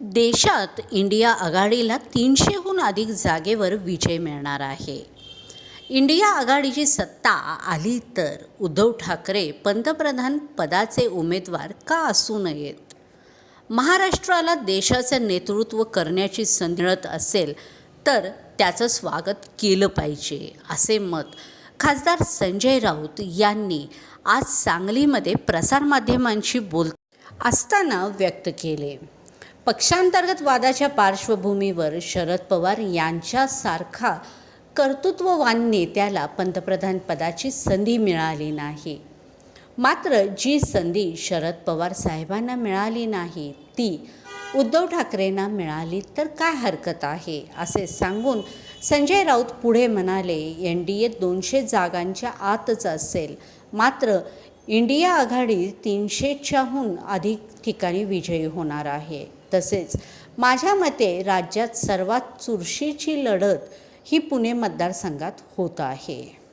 देशात इंडिया आघाडीला तीनशेहून अधिक जागेवर विजय मिळणार आहे. इंडिया आघाडीची सत्ता आली तर उद्धव ठाकरे पंतप्रधान पदाचे उमेदवार का असू नयेत? महाराष्ट्राला देशाचं नेतृत्व करण्याची संधी मिळत असेल तर त्याचं स्वागत केलं पाहिजे असे मत खासदार संजय राऊत यांनी आज सांगलीमध्ये प्रसारमाध्यमांशी बोल असताना व्यक्त केले. पक्षांतर्गत वादाच्या पार्श्वभूमीवर शरद पवार यांच्यासारखा कर्तृत्ववान नेत्याला पंतप्रधान पदाची संधी मिळाली नाही. मात्र जी संधी शरद पवार साहेबांना मिळाली नाही ती उद्धव ठाकरेंना मिळाली तर काय हरकत आहे असे सांगून संजय राऊत पुढे म्हणाले एन डी ए दोनशे जागांच्या आतच असेल. मात्र इंडिया आघाडी तीनशेच्याहून अधिक ठिकाणी विजयी होणार आहे. तसेच माझ्या मते राज्यात सर्वात चुरशीची लढत ही पुणे मतदारसंघात होत आहे.